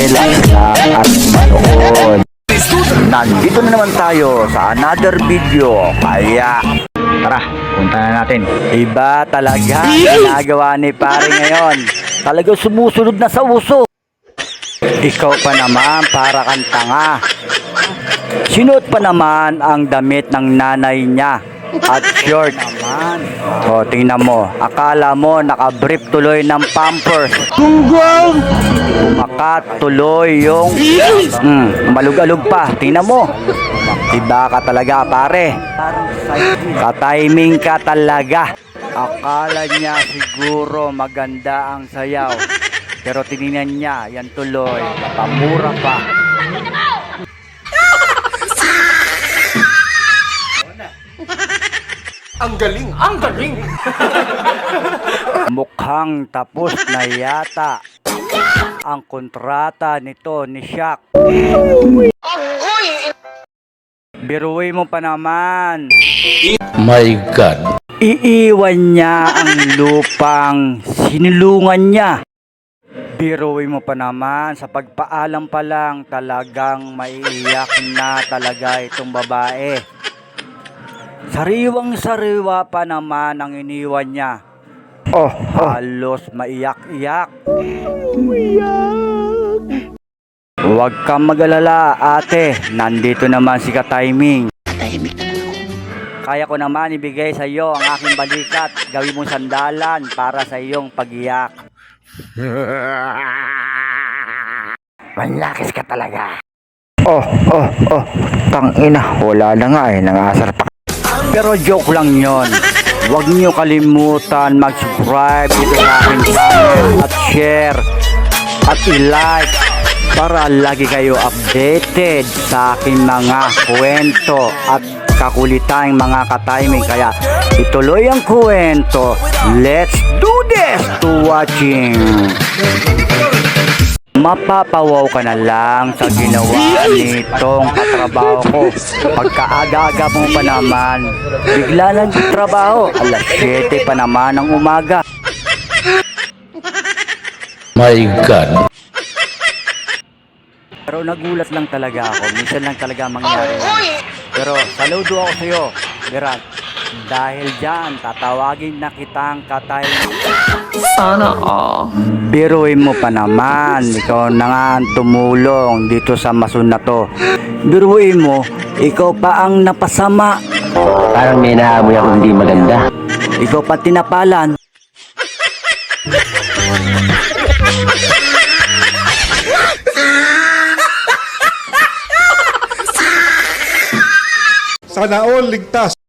relax lang at manood. Nandito na naman tayo sa another video. Kaya, tara, punta na natin. Iba talaga ang ginagawa ni pare ngayon. Talaga sumusunod na sa uso. Ikaw pa naman para kang tanga. Sinuot pa naman ang damit ng nanay niya at short. O, tingnan mo. Akala mo nakabrief tuloy ng pampers. Gunggong! Umakat tuloy yung mm, malug-alug pa. Tingnan mo. Iba ka talaga pare. Ka-timing ka talaga. Akala niya siguro maganda ang sayaw. Pero tinignan niya, yan tuloy, pamura pa. Ang galing! Ang galing! Mukhang tapos na yata ang kontrata nito ni Shaq. Biruin mo pa naman. My God. Iiwan niya ang lupang sinulungan niya. Biruin mo pa naman sa pagpaalam pa lang talagang maiiyak na talaga itong babae. Sariwang sariwa pa naman ang iniwan niya. Oh, halos maiyak-iyak. Huwag kang mag-alala, ate. Nandito naman si Ka-Timing. Kaya ko naman ibigay sa iyo ang aking balikat. Gawin mong sandalan para sa iyong pagiyak. Manlakis ka talaga. Oh, oh, oh. Tangina, wala na nga eh. Nangasar pa. Pero joke lang yon. Huwag niyo kalimutan mag-subscribe dito sa aking channel at share at i-like para lagi kayo updated sa aking mga kwento at kakulitang mga katiming. Kaya ituloy ang kwento. Let's do this to watching. Mapapawaw ka na lang sa ginawa nitong katrabaho ko. Pagkaaga-aga mo pa naman, bigla nagtrabaho. Alas 7 pa naman ng umaga. My God. Pero nagulat lang talaga ako. Minsan lang talaga mangyari. Pero saludo ako sa iyo, Gerard. Dahil dyan, tatawagin na kitang katay. Sana all. Biruin mo pa naman. Ikaw na nga ang tumulong dito sa masun na to. Biruin mo, ikaw pa ang napasama. Parang may naamoy ako hindi maganda. Ikaw pa tinapalan. Sana all ligtas.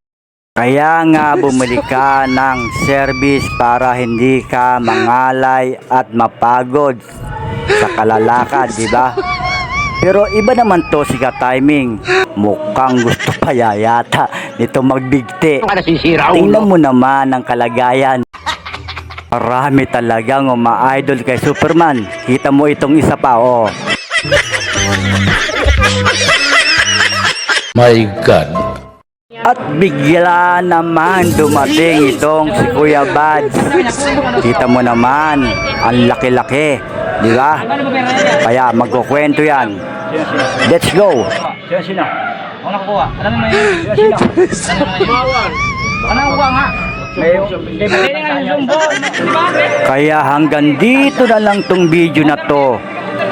Kaya nga bumili ka ng service para hindi ka mangalay at mapagod sa kalalakad, di ba? Pero iba naman to si Ka-Timing. Mukhang gusto pa yata nito magbigti. Tingnan mo naman ang kalagayan. Marami talagang uma-idol kay Superman. Kita mo itong isa pa, oh. My God. At bigla naman dumating itong si Kuya Bads. Kita mo naman, ang laki-laki. Di ba? Kaya magkukwento yan. Let's go! Sino sino? Ako nakukuha. Alam mo yun? Sino sino? Ano nakukuha nga? Kaya hanggang dito na lang tong video na to.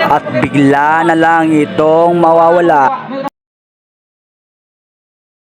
At bigla na lang itong mawawala.